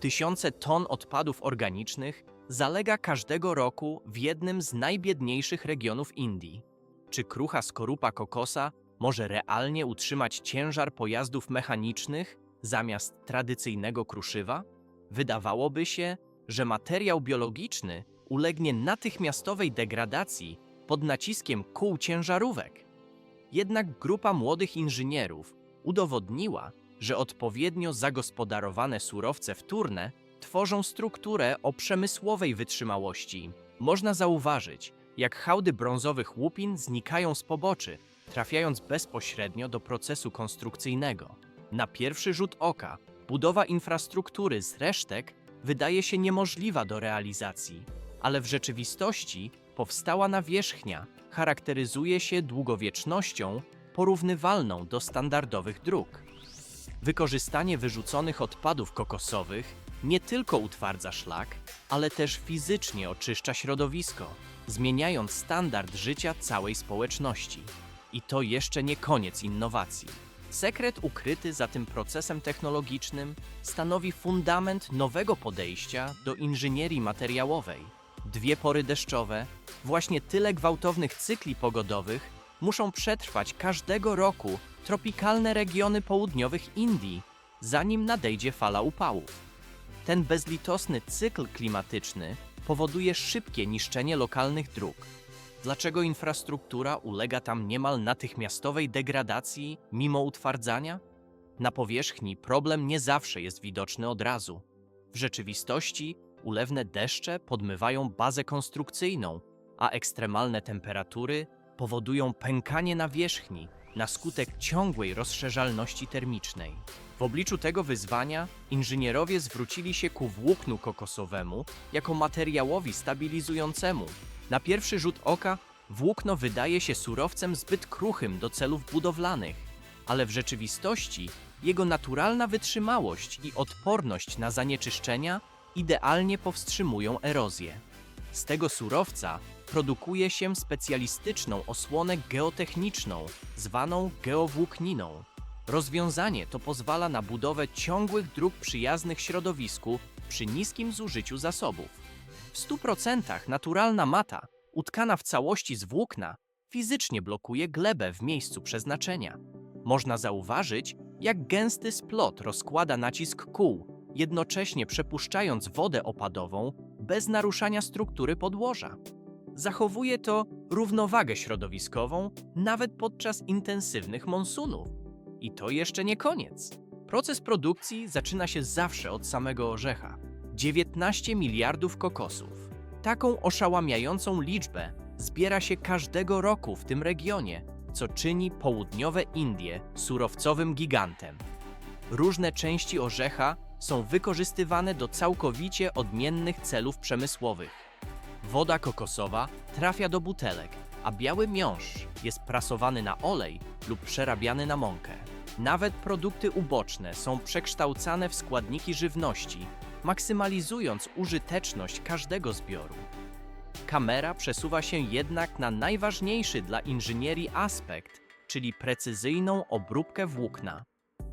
Tysiące ton odpadów organicznych zalega każdego roku w jednym z najbiedniejszych regionów Indii. Czy krucha skorupa kokosa może realnie utrzymać ciężar pojazdów mechanicznych zamiast tradycyjnego kruszywa? Wydawałoby się, że materiał biologiczny ulegnie natychmiastowej degradacji pod naciskiem kół ciężarówek. Jednak grupa młodych inżynierów udowodniła, że odpowiednio zagospodarowane surowce wtórne tworzą strukturę o przemysłowej wytrzymałości. Można zauważyć, jak hałdy brązowych łupin znikają z poboczy, trafiając bezpośrednio do procesu konstrukcyjnego. Na pierwszy rzut oka budowa infrastruktury z resztek wydaje się niemożliwa do realizacji, ale w rzeczywistości powstała nawierzchnia charakteryzuje się długowiecznością porównywalną do standardowych dróg. Wykorzystanie wyrzuconych odpadów kokosowych nie tylko utwardza szlak, ale też fizycznie oczyszcza środowisko, zmieniając standard życia całej społeczności. I to jeszcze nie koniec innowacji. Sekret ukryty za tym procesem technologicznym stanowi fundament nowego podejścia do inżynierii materiałowej. Dwie pory deszczowe, właśnie tyle gwałtownych cykli pogodowych muszą przetrwać każdego roku tropikalne regiony południowych Indii, zanim nadejdzie fala upałów. Ten bezlitosny cykl klimatyczny powoduje szybkie niszczenie lokalnych dróg. Dlaczego infrastruktura ulega tam niemal natychmiastowej degradacji mimo utwardzania? Na powierzchni problem nie zawsze jest widoczny od razu. W rzeczywistości ulewne deszcze podmywają bazę konstrukcyjną, a ekstremalne temperatury powodują pękanie nawierzchni na skutek ciągłej rozszerzalności termicznej. W obliczu tego wyzwania inżynierowie zwrócili się ku włóknu kokosowemu jako materiałowi stabilizującemu. Na pierwszy rzut oka włókno wydaje się surowcem zbyt kruchym do celów budowlanych, ale w rzeczywistości jego naturalna wytrzymałość i odporność na zanieczyszczenia idealnie powstrzymują erozję. Z tego surowca produkuje się specjalistyczną osłonę geotechniczną, zwaną geowłókniną. Rozwiązanie to pozwala na budowę ciągłych dróg przyjaznych środowisku przy niskim zużyciu zasobów. W 100% naturalna mata, utkana w całości z włókna, fizycznie blokuje glebę w miejscu przeznaczenia. Można zauważyć, jak gęsty splot rozkłada nacisk kół, jednocześnie przepuszczając wodę opadową bez naruszania struktury podłoża. Zachowuje to równowagę środowiskową nawet podczas intensywnych monsunów. I to jeszcze nie koniec. Proces produkcji zaczyna się zawsze od samego orzecha. 19 miliardów kokosów. Taką oszałamiającą liczbę zbiera się każdego roku w tym regionie, co czyni południowe Indie surowcowym gigantem. Różne części orzecha są wykorzystywane do całkowicie odmiennych celów przemysłowych. Woda kokosowa trafia do butelek, a biały miąższ jest prasowany na olej lub przerabiany na mąkę. Nawet produkty uboczne są przekształcane w składniki żywności, maksymalizując użyteczność każdego zbioru. Kamera przesuwa się jednak na najważniejszy dla inżynierii aspekt, czyli precyzyjną obróbkę włókna.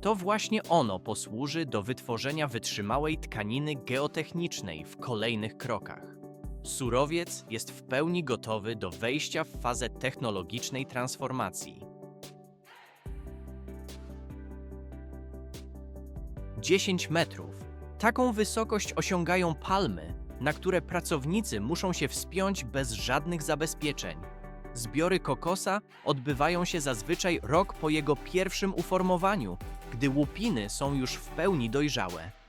To właśnie ono posłuży do wytworzenia wytrzymałej tkaniny geotechnicznej w kolejnych krokach. Surowiec jest w pełni gotowy do wejścia w fazę technologicznej transformacji. 10 metrów. Taką wysokość osiągają palmy, na które pracownicy muszą się wspiąć bez żadnych zabezpieczeń. Zbiory kokosa odbywają się zazwyczaj rok po jego pierwszym uformowaniu, gdy łupiny są już w pełni dojrzałe.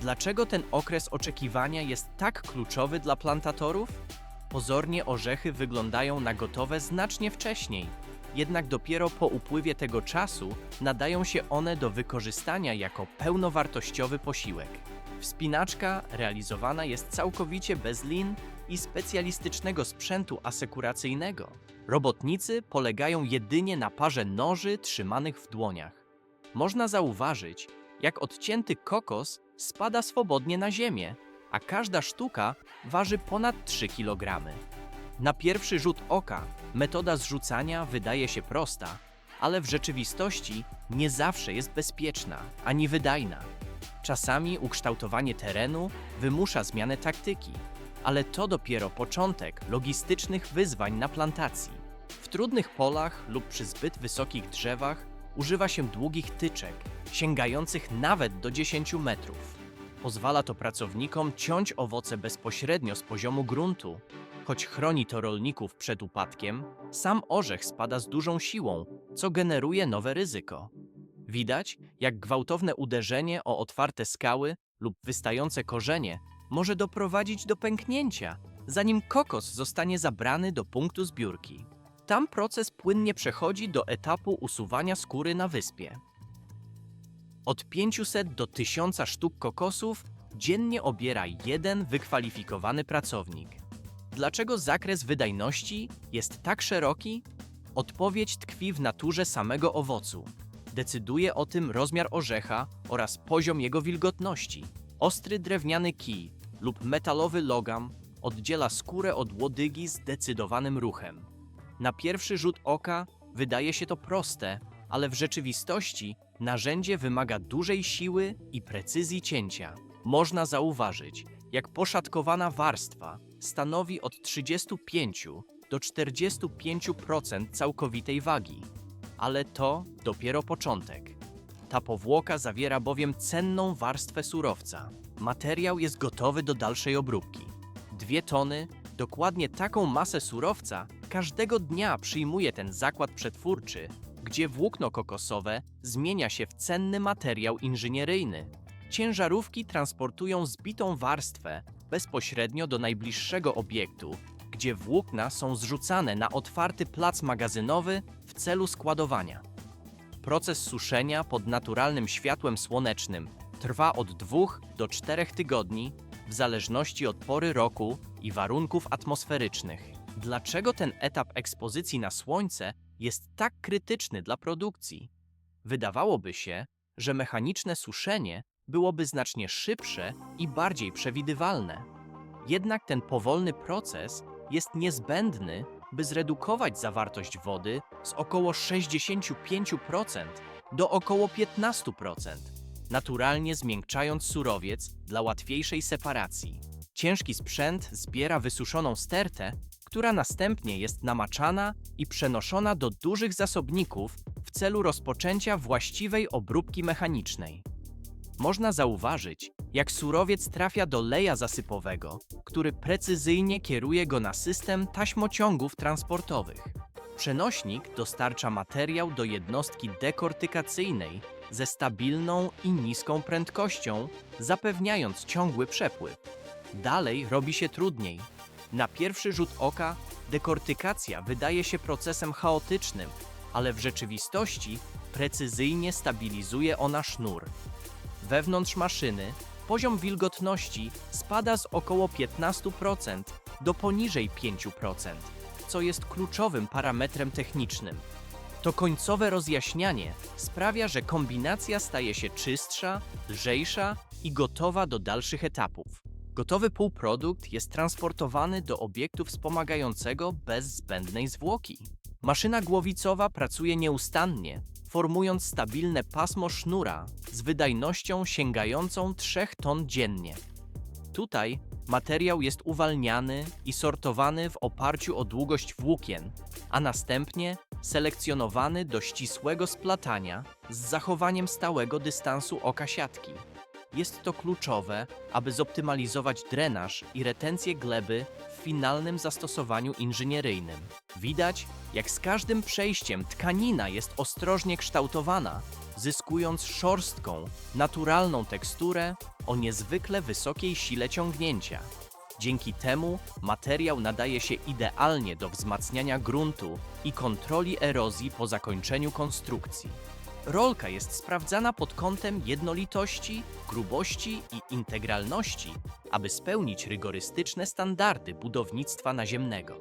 Dlaczego ten okres oczekiwania jest tak kluczowy dla plantatorów? Pozornie orzechy wyglądają na gotowe znacznie wcześniej, jednak dopiero po upływie tego czasu nadają się one do wykorzystania jako pełnowartościowy posiłek. Wspinaczka realizowana jest całkowicie bez lin i specjalistycznego sprzętu asekuracyjnego. Robotnicy polegają jedynie na parze noży trzymanych w dłoniach. Można zauważyć, jak odcięty kokos spada swobodnie na ziemię, a każda sztuka waży ponad 3 kg. Na pierwszy rzut oka metoda zrzucania wydaje się prosta, ale w rzeczywistości nie zawsze jest bezpieczna ani wydajna. Czasami ukształtowanie terenu wymusza zmianę taktyki, ale to dopiero początek logistycznych wyzwań na plantacji. W trudnych polach lub przy zbyt wysokich drzewach używa się długich tyczek, sięgających nawet do 10 metrów. Pozwala to pracownikom ciąć owoce bezpośrednio z poziomu gruntu. Choć chroni to rolników przed upadkiem, sam orzech spada z dużą siłą, co generuje nowe ryzyko. Widać, jak gwałtowne uderzenie o otwarte skały lub wystające korzenie może doprowadzić do pęknięcia, zanim kokos zostanie zabrany do punktu zbiórki. Tam proces płynnie przechodzi do etapu usuwania skóry na wyspie. Od 500 do 1000 sztuk kokosów dziennie obiera jeden wykwalifikowany pracownik. Dlaczego zakres wydajności jest tak szeroki? Odpowiedź tkwi w naturze samego owocu. Decyduje o tym rozmiar orzecha oraz poziom jego wilgotności. Ostry drewniany kij lub metalowy logam oddziela skórę od łodygi zdecydowanym ruchem. Na pierwszy rzut oka wydaje się to proste, ale w rzeczywistości narzędzie wymaga dużej siły i precyzji cięcia. Można zauważyć, jak poszatkowana warstwa stanowi od 35 do 45% całkowitej wagi. Ale to dopiero początek. Ta powłoka zawiera bowiem cenną warstwę surowca. Materiał jest gotowy do dalszej obróbki. Dwie tony, dokładnie taką masę surowca, każdego dnia przyjmuje ten zakład przetwórczy, gdzie włókno kokosowe zmienia się w cenny materiał inżynieryjny. Ciężarówki transportują zbitą warstwę bezpośrednio do najbliższego obiektu, gdzie włókna są zrzucane na otwarty plac magazynowy w celu składowania. Proces suszenia pod naturalnym światłem słonecznym trwa od 2 do 4 tygodni, w zależności od pory roku i warunków atmosferycznych. Dlaczego ten etap ekspozycji na słońce jest tak krytyczny dla produkcji? Wydawałoby się, że mechaniczne suszenie byłoby znacznie szybsze i bardziej przewidywalne. Jednak ten powolny proces jest niezbędny, by zredukować zawartość wody z około 65% do około 15%, naturalnie zmiękczając surowiec dla łatwiejszej separacji. Ciężki sprzęt zbiera wysuszoną stertę, która następnie jest namaczana i przenoszona do dużych zasobników w celu rozpoczęcia właściwej obróbki mechanicznej. Można zauważyć, jak surowiec trafia do leja zasypowego, który precyzyjnie kieruje go na system taśmociągów transportowych. Przenośnik dostarcza materiał do jednostki dekortykacyjnej ze stabilną i niską prędkością, zapewniając ciągły przepływ. Dalej robi się trudniej. Na pierwszy rzut oka dekortykacja wydaje się procesem chaotycznym, ale w rzeczywistości precyzyjnie stabilizuje ona sznur. Wewnątrz maszyny poziom wilgotności spada z około 15% do poniżej 5%, co jest kluczowym parametrem technicznym. To końcowe rozjaśnianie sprawia, że kombinacja staje się czystsza, lżejsza i gotowa do dalszych etapów. Gotowy półprodukt jest transportowany do obiektu wspomagającego bez zbędnej zwłoki. Maszyna głowicowa pracuje nieustannie, formując stabilne pasmo sznura z wydajnością sięgającą 3 ton dziennie. Tutaj materiał jest uwalniany i sortowany w oparciu o długość włókien, a następnie selekcjonowany do ścisłego splatania z zachowaniem stałego dystansu oka siatki. Jest to kluczowe, aby zoptymalizować drenaż i retencję gleby w finalnym zastosowaniu inżynieryjnym. Widać, jak z każdym przejściem tkanina jest ostrożnie kształtowana, zyskując szorstką, naturalną teksturę o niezwykle wysokiej sile ciągnięcia. Dzięki temu materiał nadaje się idealnie do wzmacniania gruntu i kontroli erozji po zakończeniu konstrukcji. Rolka jest sprawdzana pod kątem jednolitości, grubości i integralności, aby spełnić rygorystyczne standardy budownictwa naziemnego.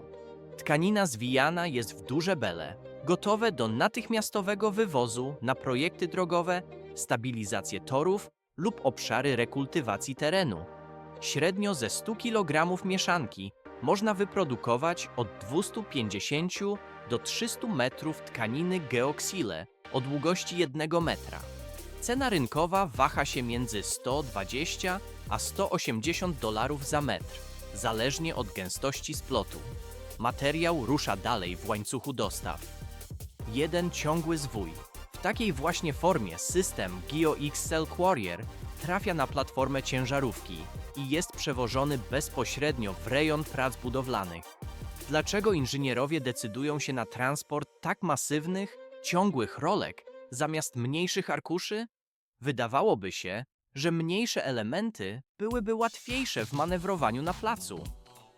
Tkanina zwijana jest w duże bele, gotowe do natychmiastowego wywozu na projekty drogowe, stabilizację torów lub obszary rekultywacji terenu. Średnio ze 100 kg mieszanki można wyprodukować od 250 do 300 metrów tkaniny geoksile o długości 1 metra. Cena rynkowa waha się między 120 a 180 dolarów za metr, zależnie od gęstości splotu. Materiał rusza dalej w łańcuchu dostaw. Jeden ciągły zwój. W takiej właśnie formie system GeoXL Quarrier trafia na platformę ciężarówki i jest przewożony bezpośrednio w rejon prac budowlanych. Dlaczego inżynierowie decydują się na transport tak masywnych, ciągłych rolek zamiast mniejszych arkuszy? Wydawałoby się, że mniejsze elementy byłyby łatwiejsze w manewrowaniu na placu.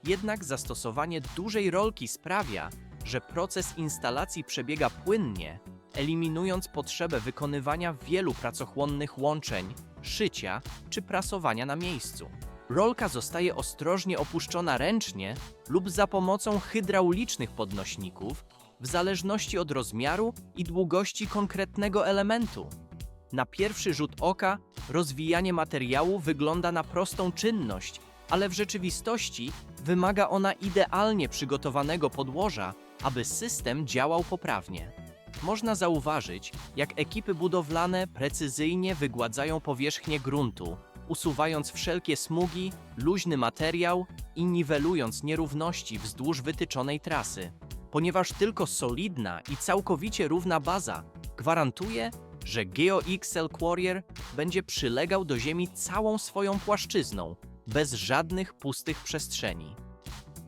Jednak zastosowanie dużej rolki sprawia, że proces instalacji przebiega płynnie, eliminując potrzebę wykonywania wielu pracochłonnych łączeń, szycia czy prasowania na miejscu. Rolka zostaje ostrożnie opuszczona ręcznie lub za pomocą hydraulicznych podnośników, w zależności od rozmiaru i długości konkretnego elementu. Na pierwszy rzut oka rozwijanie materiału wygląda na prostą czynność, ale w rzeczywistości wymaga ona idealnie przygotowanego podłoża, aby system działał poprawnie. Można zauważyć, jak ekipy budowlane precyzyjnie wygładzają powierzchnię gruntu, usuwając wszelkie smugi, luźny materiał i niwelując nierówności wzdłuż wytyczonej trasy. Ponieważ tylko solidna i całkowicie równa baza gwarantuje, że GeoXL Quarrier będzie przylegał do ziemi całą swoją płaszczyzną, bez żadnych pustych przestrzeni.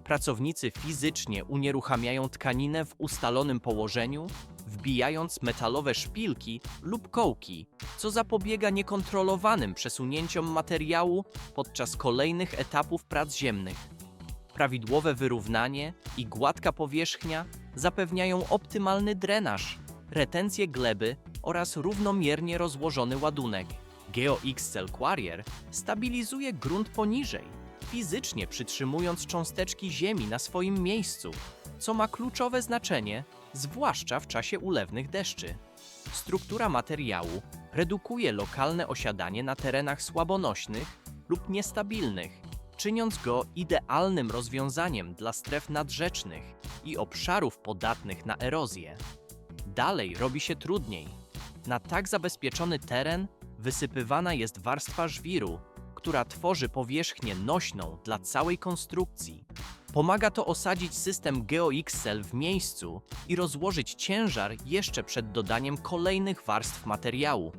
Pracownicy fizycznie unieruchamiają tkaninę w ustalonym położeniu, wbijając metalowe szpilki lub kołki, co zapobiega niekontrolowanym przesunięciom materiału podczas kolejnych etapów prac ziemnych. Prawidłowe wyrównanie i gładka powierzchnia zapewniają optymalny drenaż, retencję gleby oraz równomiernie rozłożony ładunek. GeoXL Quarrier stabilizuje grunt poniżej, fizycznie przytrzymując cząsteczki ziemi na swoim miejscu, co ma kluczowe znaczenie, zwłaszcza w czasie ulewnych deszczy. Struktura materiału redukuje lokalne osiadanie na terenach słabonośnych lub niestabilnych, czyniąc go idealnym rozwiązaniem dla stref nadrzecznych i obszarów podatnych na erozję. Dalej robi się trudniej. Na tak zabezpieczony teren wysypywana jest warstwa żwiru, która tworzy powierzchnię nośną dla całej konstrukcji. Pomaga to osadzić system GeoXL w miejscu i rozłożyć ciężar jeszcze przed dodaniem kolejnych warstw materiału.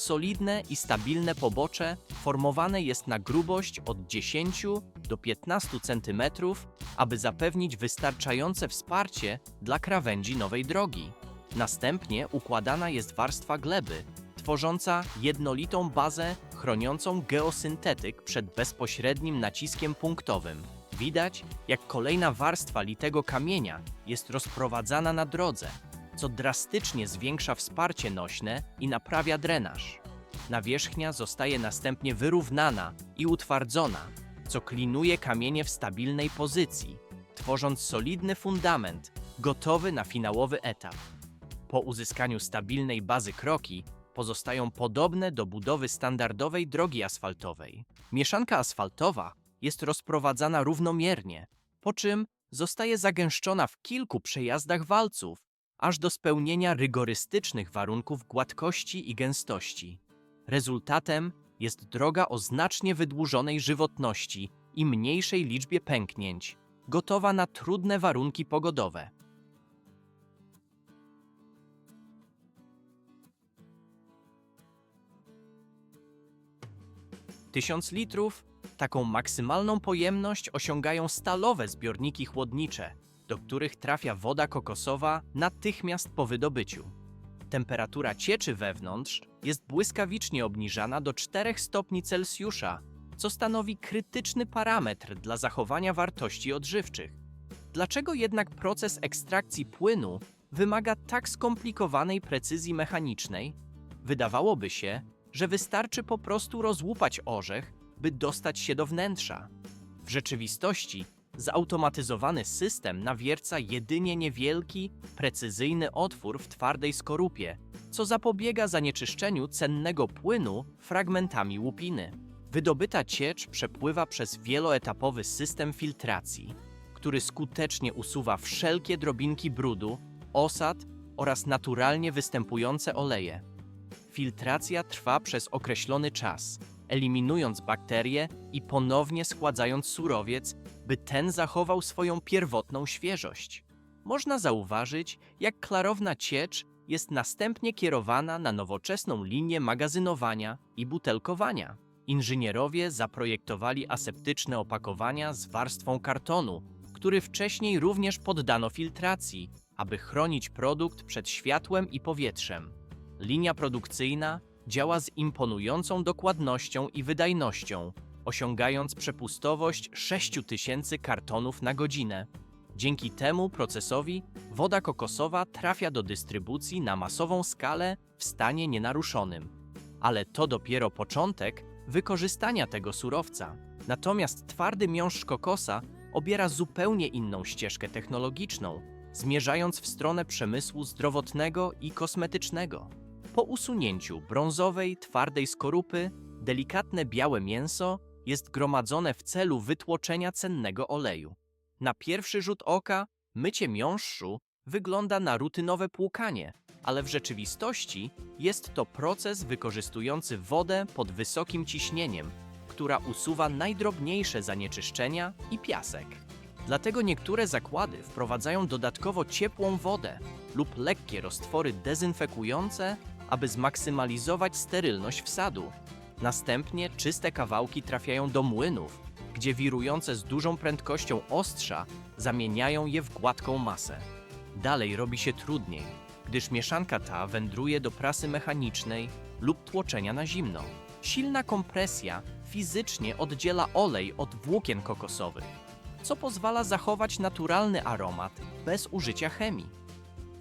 Solidne i stabilne pobocze formowane jest na grubość od 10 do 15 cm, aby zapewnić wystarczające wsparcie dla krawędzi nowej drogi. Następnie układana jest warstwa gleby, tworząca jednolitą bazę chroniącą geosyntetyk przed bezpośrednim naciskiem punktowym. Widać, jak kolejna warstwa litego kamienia jest rozprowadzana na drodze, co drastycznie zwiększa wsparcie nośne i naprawia drenaż. Nawierzchnia zostaje następnie wyrównana i utwardzona, co klinuje kamienie w stabilnej pozycji, tworząc solidny fundament gotowy na finałowy etap. Po uzyskaniu stabilnej bazy kroki pozostają podobne do budowy standardowej drogi asfaltowej. Mieszanka asfaltowa jest rozprowadzana równomiernie, po czym zostaje zagęszczona w kilku przejazdach walców, aż do spełnienia rygorystycznych warunków gładkości i gęstości. Rezultatem jest droga o znacznie wydłużonej żywotności i mniejszej liczbie pęknięć, gotowa na trudne warunki pogodowe. Tysiąc litrów taką maksymalną pojemność osiągają stalowe zbiorniki chłodnicze, do których trafia woda kokosowa natychmiast po wydobyciu. Temperatura cieczy wewnątrz jest błyskawicznie obniżana do 4 stopni Celsjusza, co stanowi krytyczny parametr dla zachowania wartości odżywczych. Dlaczego jednak proces ekstrakcji płynu wymaga tak skomplikowanej precyzji mechanicznej? Wydawałoby się, że wystarczy po prostu rozłupać orzech, by dostać się do wnętrza. W rzeczywistości zautomatyzowany system nawierca jedynie niewielki, precyzyjny otwór w twardej skorupie, co zapobiega zanieczyszczeniu cennego płynu fragmentami łupiny. Wydobyta ciecz przepływa przez wieloetapowy system filtracji, który skutecznie usuwa wszelkie drobinki brudu, osad oraz naturalnie występujące oleje. filtracja trwa przez określony czas, eliminując bakterie i ponownie schładzając surowiec, by ten zachował swoją pierwotną świeżość. Można zauważyć, jak klarowna ciecz jest następnie kierowana na nowoczesną linię magazynowania i butelkowania. Inżynierowie zaprojektowali aseptyczne opakowania z warstwą kartonu, który wcześniej również poddano filtracji, aby chronić produkt przed światłem i powietrzem. Linia produkcyjna działa z imponującą dokładnością i wydajnością, osiągając przepustowość 6000 kartonów na godzinę. Dzięki temu procesowi woda kokosowa trafia do dystrybucji na masową skalę w stanie nienaruszonym. Ale to dopiero początek wykorzystania tego surowca. Natomiast twardy miąższ kokosa obiera zupełnie inną ścieżkę technologiczną, zmierzając w stronę przemysłu zdrowotnego i kosmetycznego. Po usunięciu brązowej, twardej skorupy, delikatne białe mięso jest gromadzone w celu wytłoczenia cennego oleju. Na pierwszy rzut oka mycie miąższu wygląda na rutynowe płukanie, ale w rzeczywistości jest to proces wykorzystujący wodę pod wysokim ciśnieniem, która usuwa najdrobniejsze zanieczyszczenia i piasek. Dlatego niektóre zakłady wprowadzają dodatkowo ciepłą wodę lub lekkie roztwory dezynfekujące, aby zmaksymalizować sterylność wsadu. Następnie czyste kawałki trafiają do młynów, gdzie wirujące z dużą prędkością ostrza zamieniają je w gładką masę. Dalej robi się trudniej, gdyż mieszanka ta wędruje do prasy mechanicznej lub tłoczenia na zimno. Silna kompresja fizycznie oddziela olej od włókien kokosowych, co pozwala zachować naturalny aromat bez użycia chemii.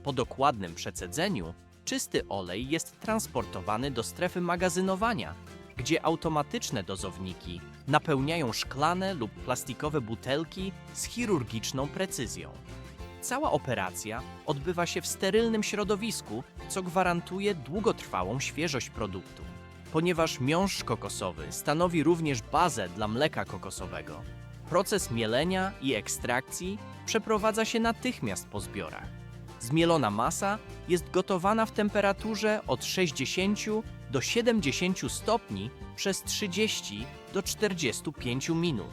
Po dokładnym przecedzeniu czysty olej jest transportowany do strefy magazynowania, gdzie automatyczne dozowniki napełniają szklane lub plastikowe butelki z chirurgiczną precyzją. Cała operacja odbywa się w sterylnym środowisku, co gwarantuje długotrwałą świeżość produktu. Ponieważ miąższ kokosowy stanowi również bazę dla mleka kokosowego, proces mielenia i ekstrakcji przeprowadza się natychmiast po zbiorach. Zmielona masa jest gotowana w temperaturze od 60 do 70 stopni przez 30 do 45 minut.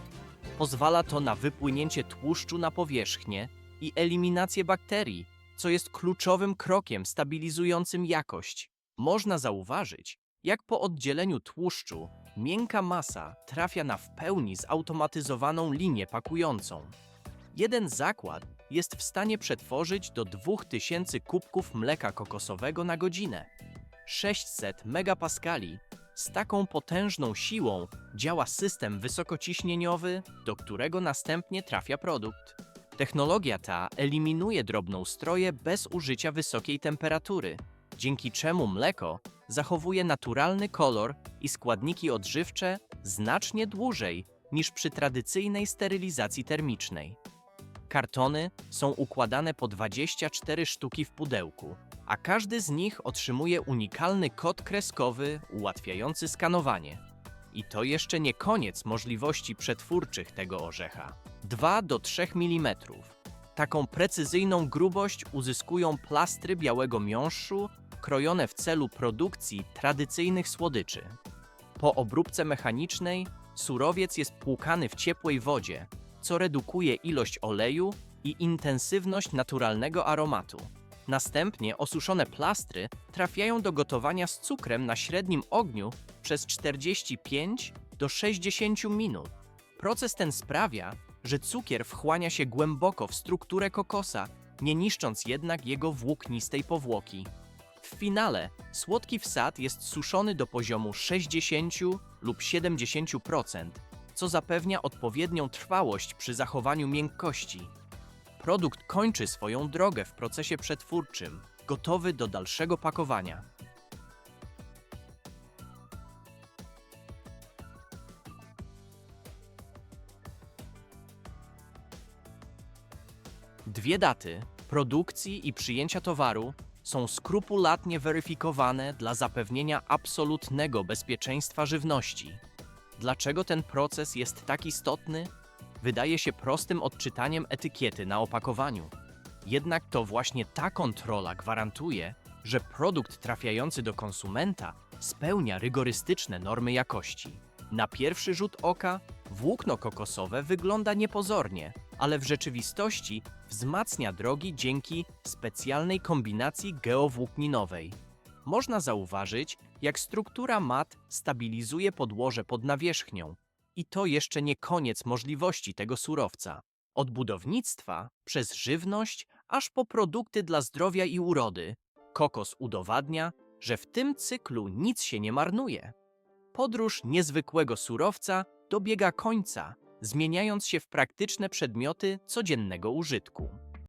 Pozwala to na wypłynięcie tłuszczu na powierzchnię i eliminację bakterii, co jest kluczowym krokiem stabilizującym jakość. Można zauważyć, jak po oddzieleniu tłuszczu miękka masa trafia na w pełni zautomatyzowaną linię pakującą. Jeden zakład jest w stanie przetworzyć do 2000 kubków mleka kokosowego na godzinę. 600 megapaskali. Z taką potężną siłą działa system wysokociśnieniowy, do którego następnie trafia produkt. Technologia ta eliminuje drobnoustroje bez użycia wysokiej temperatury, dzięki czemu mleko zachowuje naturalny kolor i składniki odżywcze znacznie dłużej niż przy tradycyjnej sterylizacji termicznej. Kartony są układane po 24 sztuki w pudełku, a każdy z nich otrzymuje unikalny kod kreskowy ułatwiający skanowanie. I to jeszcze nie koniec możliwości przetwórczych tego orzecha. 2 do 3 mm. Taką precyzyjną grubość uzyskują plastry białego miąższu, krojone w celu produkcji tradycyjnych słodyczy. Po obróbce mechanicznej surowiec jest płukany w ciepłej wodzie, co redukuje ilość oleju i intensywność naturalnego aromatu. Następnie osuszone plastry trafiają do gotowania z cukrem na średnim ogniu przez 45 do 60 minut. Proces ten sprawia, że cukier wchłania się głęboko w strukturę kokosa, nie niszcząc jednak jego włóknistej powłoki. W finale słodki wsad jest suszony do poziomu 60 lub 70%, co zapewnia odpowiednią trwałość przy zachowaniu miękkości. Produkt kończy swoją drogę w procesie przetwórczym, gotowy do dalszego pakowania. Dwie daty produkcji i przyjęcia towaru są skrupulatnie weryfikowane dla zapewnienia absolutnego bezpieczeństwa żywności. Dlaczego ten proces jest tak istotny? Wydaje się prostym odczytaniem etykiety na opakowaniu. Jednak to właśnie ta kontrola gwarantuje, że produkt trafiający do konsumenta spełnia rygorystyczne normy jakości. Na pierwszy rzut oka włókno kokosowe wygląda niepozornie, ale w rzeczywistości wzmacnia drogi dzięki specjalnej kombinacji geowłókninowej. Można zauważyć, jak struktura mat stabilizuje podłoże pod nawierzchnią. I to jeszcze nie koniec możliwości tego surowca. Od budownictwa, przez żywność, aż po produkty dla zdrowia i urody, kokos udowadnia, że w tym cyklu nic się nie marnuje. Podróż niezwykłego surowca dobiega końca, zmieniając się w praktyczne przedmioty codziennego użytku.